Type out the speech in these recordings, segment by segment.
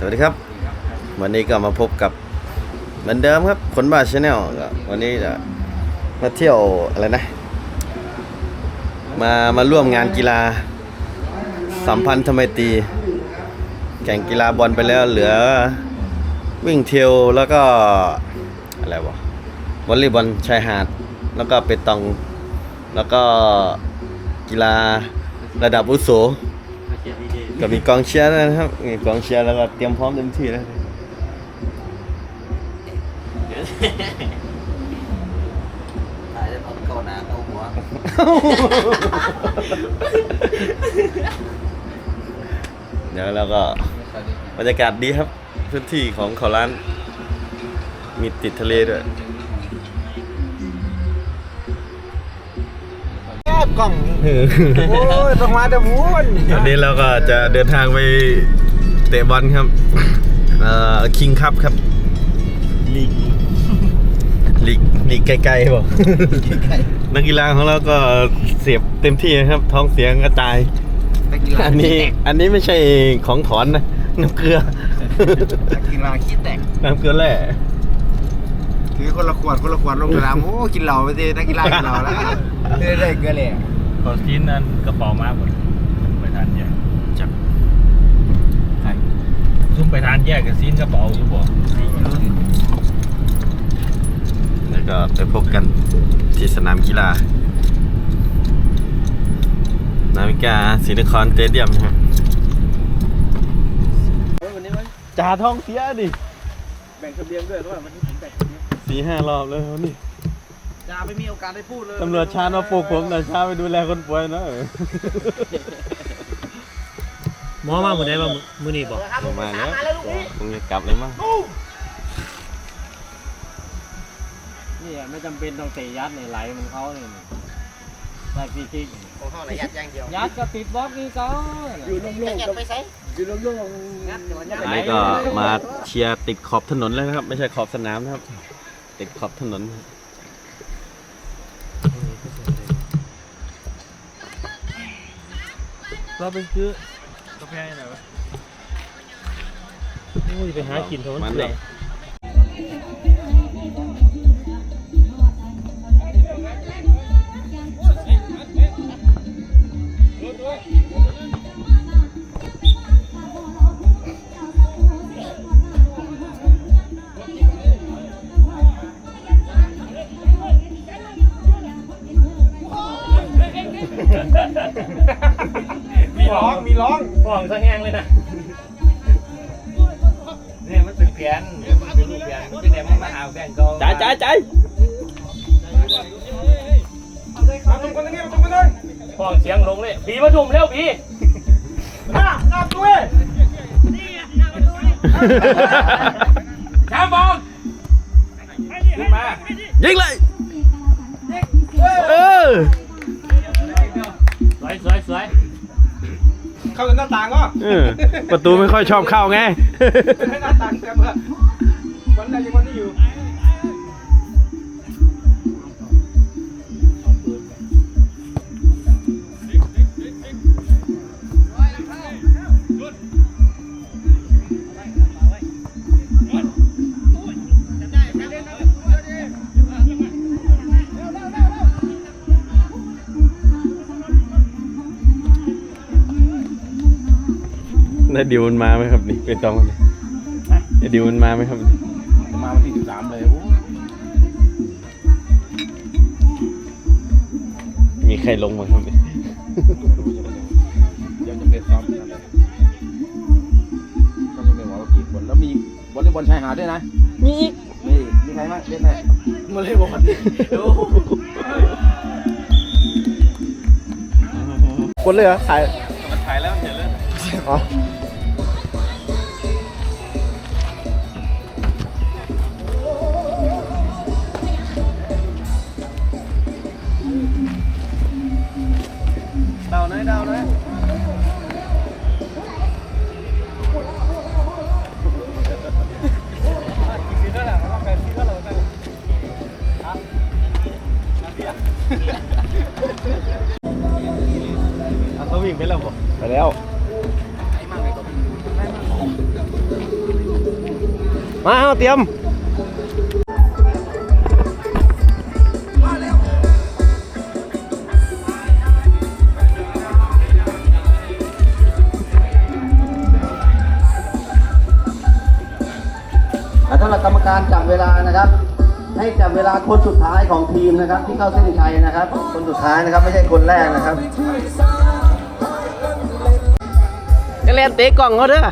สวัสดีครับ วันนี้ก็มาพบกับเหมือนเดิมครับคนบ้าชาแนลวันนี้จะมาเที่ยวอะไรนะ มามาร่วมงานกีฬาสัมพันธไมตรีแข่งกีฬาบอลไปแล้วเหลือวิ่งเทรลแล้วก็อะไรวะวอลเลย์บอลชายหาด แล้วก็เปตอง แล้วก็กีฬาระดับอุโส ก็มีกองเชียร์ด้วยนะครับมีกองเชียร์แล้วก็เตรียมพร้อมเต็มที่แล้วถ่ายได้ตอนเกาหนาเกาหัวเดี๋ยวเราก็บรรยากาศดีครับ พื้นที่ของเขาร้าน มีติดทะเลด้วย แอบกล่องโอ้ยต้องมาจะพูนวันนี้เราก็จะเดินทางไปเตะบอลครับ เอ่อคิงคัพครับลีกลีกลีกไกลๆบอกนักกีฬาของเราก็เสียบเต็มที่นะครับ ท้องเสียงกระจาย อันนี้อันนี้ไม่ใช่ของถอนนะน้ำเกลือนักกีฬาขี้แตกน้ำเกลือแร่ ถือคนละขวดคนละขวดลงสนามโอ้กินเหล้าไปสินักกีฬากินเหล้าแล้วเรื่อยๆเกลือเลยขอทิ้นนั้นกระเป๋ามาหมดไปทานแยกจับซุ่มไปทานแยกกับซีนกระเป๋าอยู่บ่แล้วก็ไปพบกันที่สนามกีฬานาวิกาศรีนครสเตเดียมครับจ่าท้องเสียดิ แบ่งทะเบียนด้วยด้วยวันนี้ผมแบ่ง สี่ห้ารอบแล้วนี่จะไม่มีโอกาสได้พูดเลยตำรวจชาญมาปลุกผมแต่อยเช้าไปดูแลคนป่วยนะหมอมาหมดได้ป่ะมื้อนี้บ่มาแล้วคงจะกลับเลยมั้งนี่ไม่จำเป็นต้องเตะยัดในไหลมันเขาเนี่ยได้ฟรีคิกของเขาระยะอย่างเดียวยัดก็ติดบล็อกนี่ก็อยู่โล่งๆกับไปใส่อยู่โล่งๆงัดเดี๋ยวงัดอันนี้ก็มาเชียร์ติดขอบถนนเลยนะครับ ไม่ใช่ขอบสนามนะครับ ติดขอบถนนเราไปซื้อกาแฟหน่อยวะโอ้ยไปหากินเถอะมัมันนเลเลยย มีร้องมีร้องห่วงซะแห้งเลยนะเนี่ยมันเป็นแผนมันเป็นรูปแผนมันจะได้มาหาแฟนก็จ่ายจ่ายจ่ายมาตรงกันตรงนี้มาตรงกันเลยห่วงเสียงลงเลยผีมาทุ่มเร็วผีหน้าหน้าตัวช้าบอลขึ้นมายิงเลยเออส วยสวยสวยเข้ากันหน้าต่างก็เออประตูไม่ค่อยชอบเข้าไงหน้าต่างกันเพื่อวันไหนยังวันนี้อยู่ แล้วดิวมันมาไหมครับนี่ไปตองนี่ไอ้ดิวมันมาไหมครับนี่มาวันที่สิบสามเลยโอ้มีใครลงมาครับนี่เดี๋ยวจะไปซ้อมก็จะไปบอกว่ากี่คนแล้วมีวอลเลย์บอลชายหาดด้วยนะมีอีกนี่มีใครบ้างเล่นไหมวอลเลย์บอลคนเลยเหรอถ่ายมันถ่ายแล้วเห็นแล้ว อ๋อิ่งไปแล้วบ่ไปแล้ว มาเอาเตรียมสำหรับกรรมการจับเวลานะครับ ให้จับเวลาคนสุดท้ายของทีมนะครับ ที่เข้าเส้นชัยนะครับ คนสุดท้ายนะครับไม่ใช่คนแรกนะครับ เล่นเตะกล่องเขาเด้อ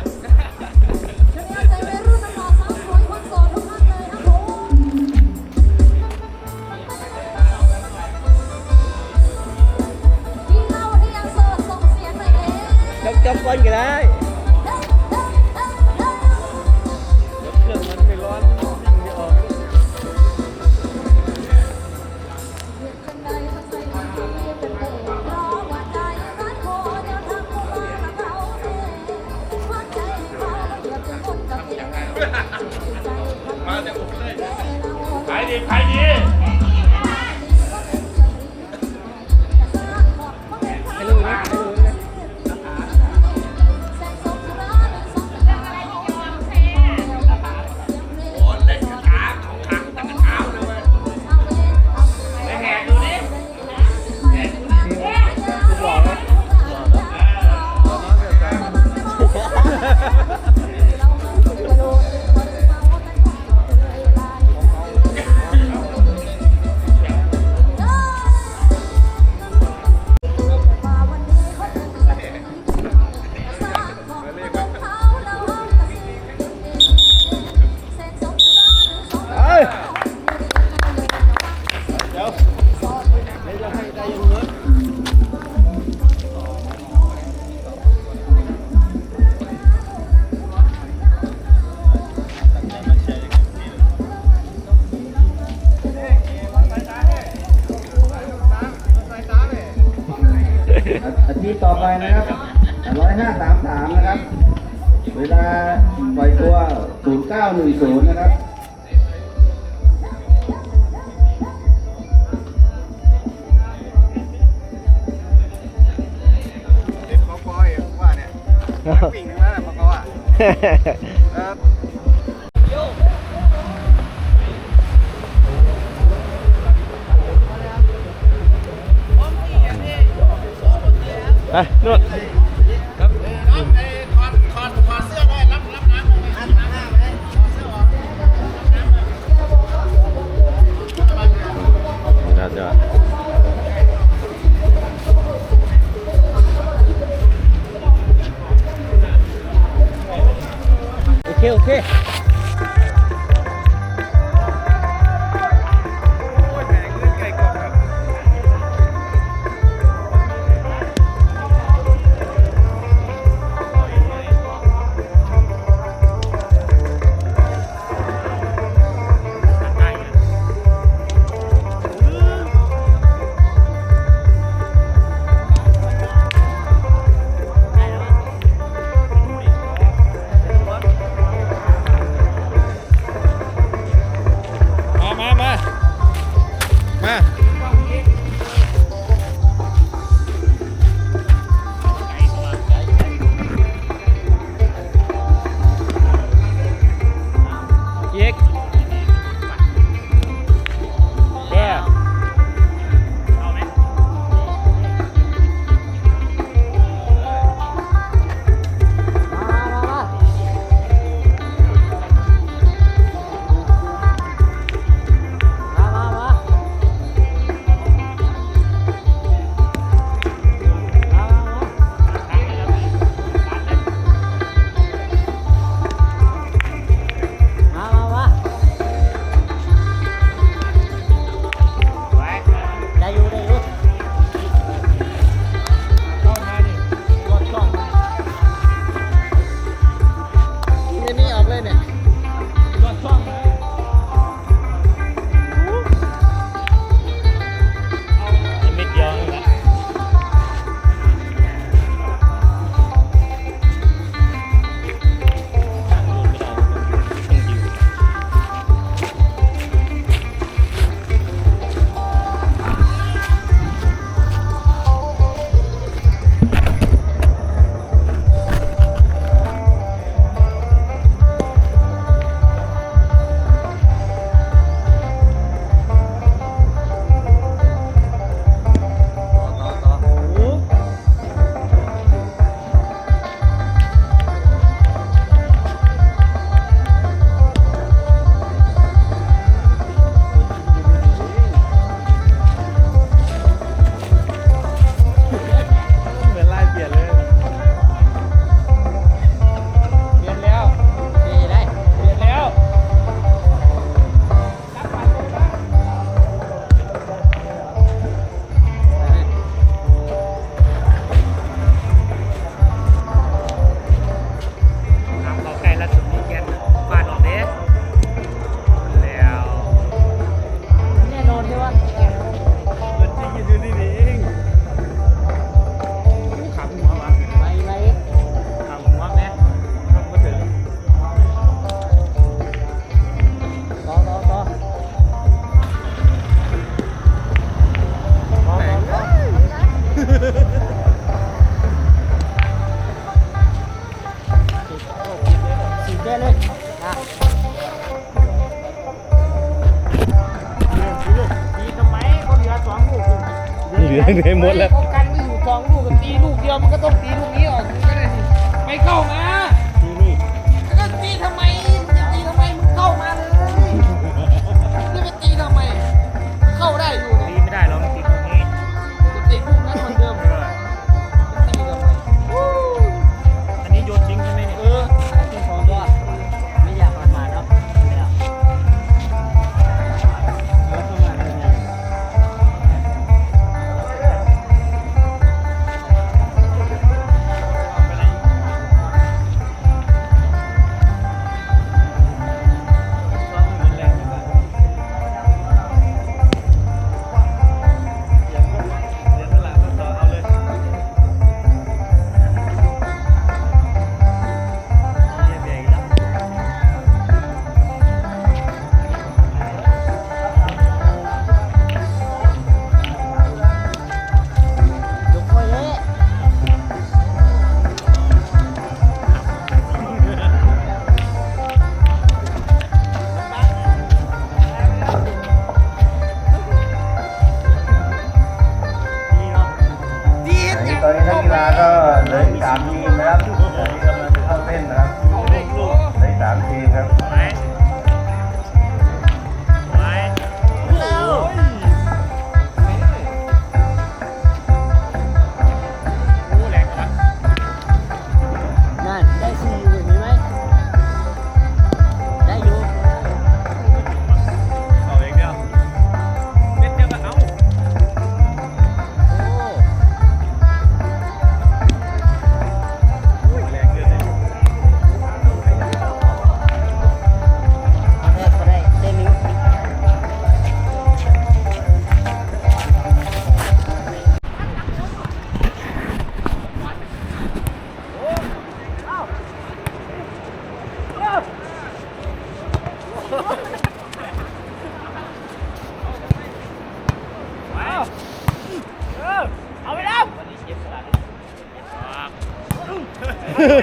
ปิ่งทั้งนั้นแหละปอกอะเออไปนู่น โอ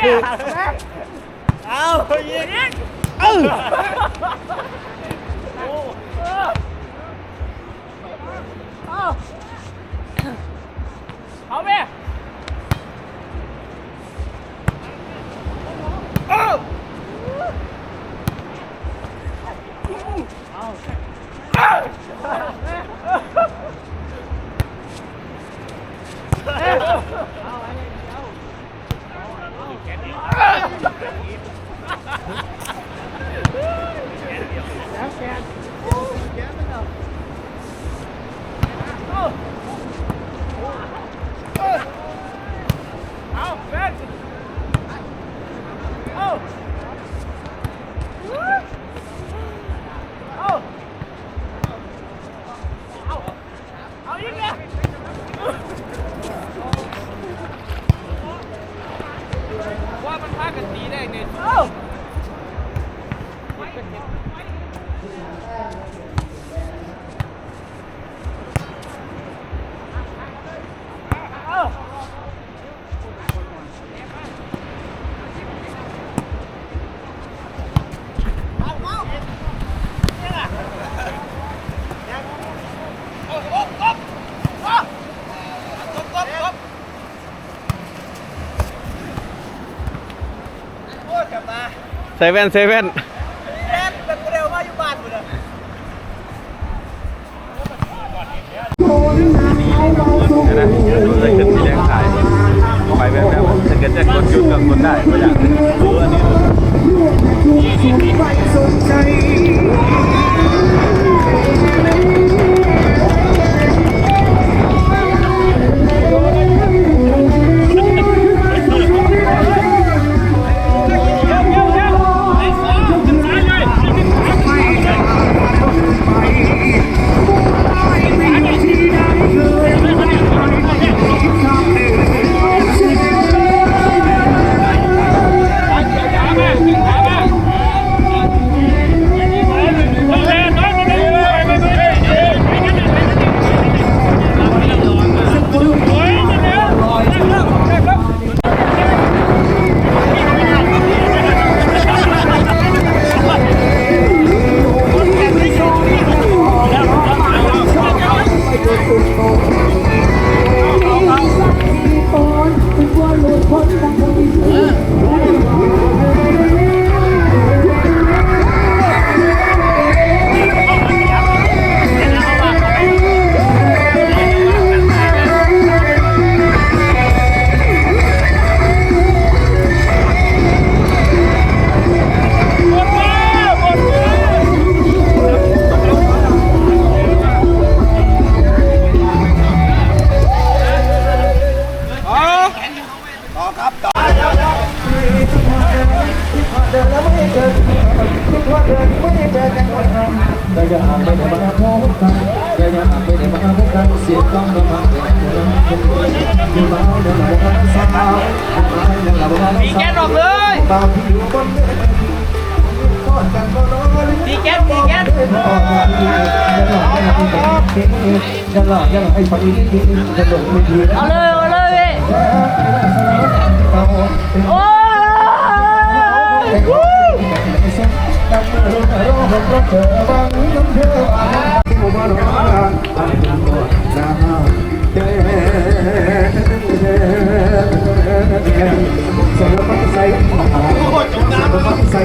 Yeah. มันพากันตีได้เนี่ย เว่นเซเว่นเป็นกูเร็วมากอยู่บ้านกูเลยนะเลยขึ้นที่แดงขายไปแบบแบบถ้าเกิดจะกดยุดกับคนได้ก็อยากรู้อันนี้ ดีแก๊สออกเลยดีแก๊สดีแก๊สเอาเลยเอาเลยเว้ยโอ้ย สมบัติใส่สมบัติใส่